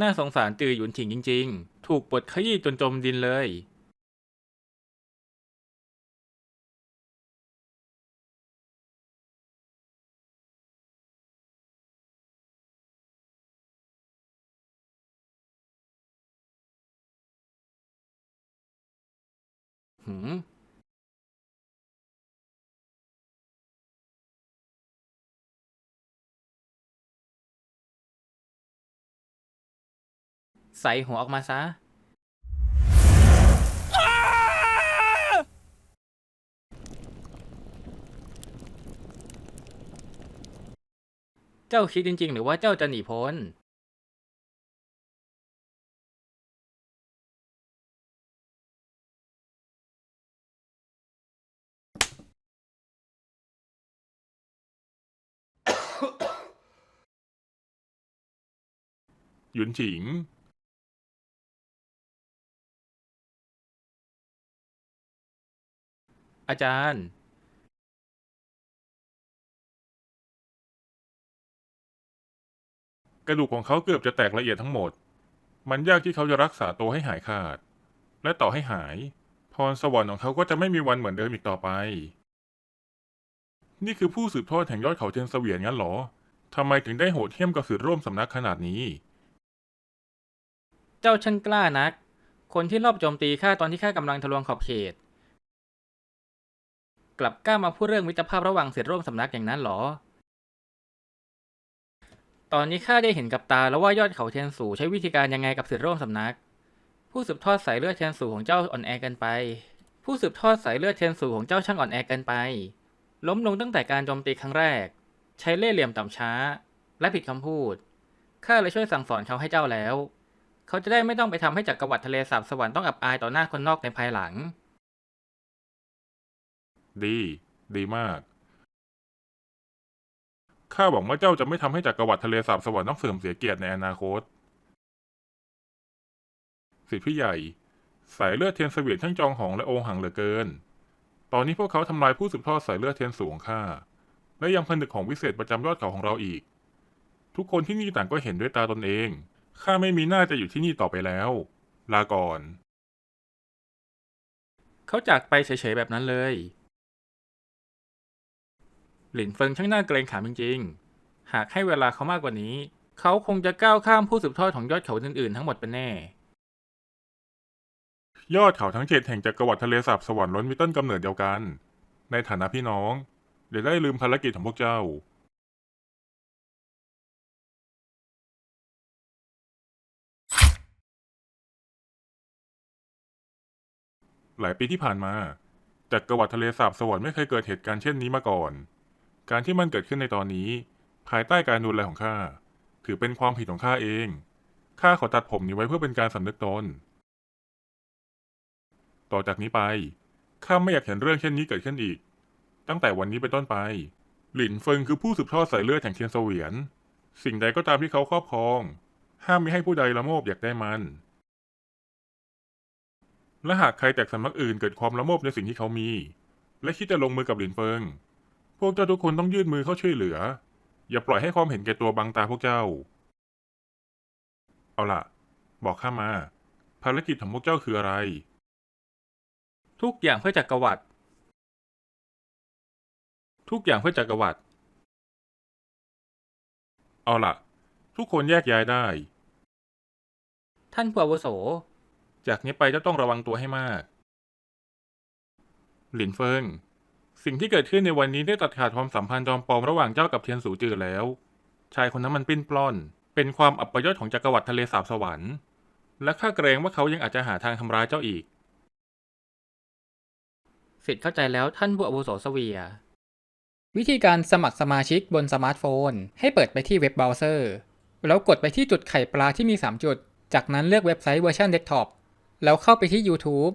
น่าสงสารตือหยุนถิงจริง ๆ ถูกปดขยี้จนจมดินเลย หืม ใส่หัวออกมาซะ เจ้าคิดจริง ๆ หรือว่าเจ้าจะหนีพ้น หยุนฉิง อาจารย์กระดูกของเขาเกือบจะแตกละเอียดทั้งหมด มันยากที่เขาจะรักษาตัวให้หายขาด และต่อให้หาย พรสวรรค์ของเขาก็จะไม่มีวันเหมือนเดิมอีกต่อไป นี่คือผู้สืบทอดแห่งยอดเขาเทียนเสวียนงั้นเหรอ ทำไมถึงได้โหดเหี้ยมกับสื่อร่วมสำนักขนาดนี้ เจ้าช่างกล้านัก คนที่รอบโจมตีข้าตอนที่ข้ากำลังทะลวงขอบเขต กลับกล้ามาพูดเรื่องมิตรภาพระหว่างเสียร่วมสำนักอย่างนั้นเหรอ ตอนนี้ข้าได้เห็นกับตาแล้วว่ายอดเขาเทียนสูใช้วิธีการยังไงกับเสียร่วมสำนัก ผู้สืบทอดสายเลือดเทียนสูของเจ้าอ่อนแอกันไป ผู้สืบทอดสายเลือดเทียนสูของเจ้าช่างอ่อนแอกันไป ล้มลงตั้งแต่การโจมตีครั้งแรก ใช้เล่ห์เหลี่ยมต่ำช้า และผิดคำพูดข้าเลยช่วยสั่งสอนเขาให้เจ้าแล้ว เขาจะได้ไม่ต้องไปทำให้จักรวรรดิทะเลสาบสวรรค์ต้องอับอายต่อหน้าคนนอกในภายหลัง ดี ดีมาก ข้าหวังว่าเจ้าจะไม่ทำให้จักรวรรดิทะเลสาบสวรรค์ต้องเสื่อมเสียเกียรติในอนาคต สิทธิพี่ใหญ่ สายเลือดเทียนเสวียนช่างจองหองและโอหังเหลือเกิน ตอนนี้พวกเขาทำลายผู้สืบทอดสายเลือดเทียนสูงของข้า และยังผนึกของวิเศษประจำยอดเขาของเราอีก ทุกคนที่นี่ต่างก็เห็นด้วยตาตนเอง ข้าไม่มีหน้าจะอยู่ที่นี่ต่อไปแล้ว ลาก่อน เขาจากไปเฉยๆแบบนั้นเลย หลินเฟิงช่างน่าเกรงขามจริงๆ หากให้เวลาเขามากกว่านี้ เขาคงจะก้าวข้ามผู้สืบทอดของยอดเขาอื่นๆ ทั้งหมดเป็นแน่ ยอดเขาทั้งเจ็ดแห่งจักรวรรดิทะเลสาบสวรรค์ล้นมีต้นกำเนิดเดียวกัน ในฐานะพี่น้องเดี๋ยวได้ลืมภารกิจของพวกเจ้า หลายปีที่ผ่านมาจักรวรรดิทะเลสาบสวรรค์ไม่เคยเกิดเหตุการณ์เช่นนี้มาก่อน การที่มันเกิดขึ้นในตอนนี้ ภายใต้การดูแลของข้าถือเป็นความผิดของข้าเอง ข้าขอตัดผมนี้ไว้เพื่อเป็นการสำนึกตน ต่อจากนี้ไป ข้าไม่อยากเห็นเรื่องเช่นนี้เกิดขึ้นอีก ตั้งแต่วันนี้เป็นต้นไป หลินเฟิงคือผู้สืบทอดสายเลือดแห่งเทียนเสวียน สิ่งใดก็ตามที่เขาครอบครอง ห้ามไม่ให้ผู้ใดละโมบอยากได้มัน และหากใครแตกสำนักอื่นเกิดความละโมบในสิ่งที่เขามี และคิดจะลงมือกับหลินเฟิง พวกเจ้าทุกคนต้องยื่นมือเข้าช่วยเหลือ อย่าปล่อยให้ความเห็นแก่ตัวบังตาพวกเจ้า เอาล่ะ บอกข้ามา ภารกิจของพวกเจ้าคืออะไร ทุกอย่างเพื่อจักรวรรดิทุกอย่างเพื่อจักรวรรดิเอาล่ะ ทุกคนแยกย้ายได้ ท่านผู้อาวุโส จากนี้ไปเจ้าต้องระวังตัวให้มาก หลินเฟิง สิ่งที่เกิดขึ้นในวันนี้ได้ตัดขาดความสัมพันธ์จอมปลอมระหว่างเจ้ากับเทียนสูจือแล้ว ชายคนนั้นมันปิ้นปล้อน เป็นความอับปยศของจักรวรรดิทะเลสาบสวรรค์ และข้าเกรงว่าเขายังอาจจะหาทางทำร้ายเจ้าอีก สิทธิ์เข้าใจแล้วท่านผู้อาวุโสเสวีย วิธีการสมัครสมาชิกบนสมาร์ทโฟน ให้เปิดไปที่เว็บเบราว์เซอร์ แล้วกดไปที่จุดไข่ปลาที่มี 3 จุด จากนั้นเลือกเว็บไซต์เวอร์ชันเดสก์ท็อปแล้วเข้าไปที่ YouTube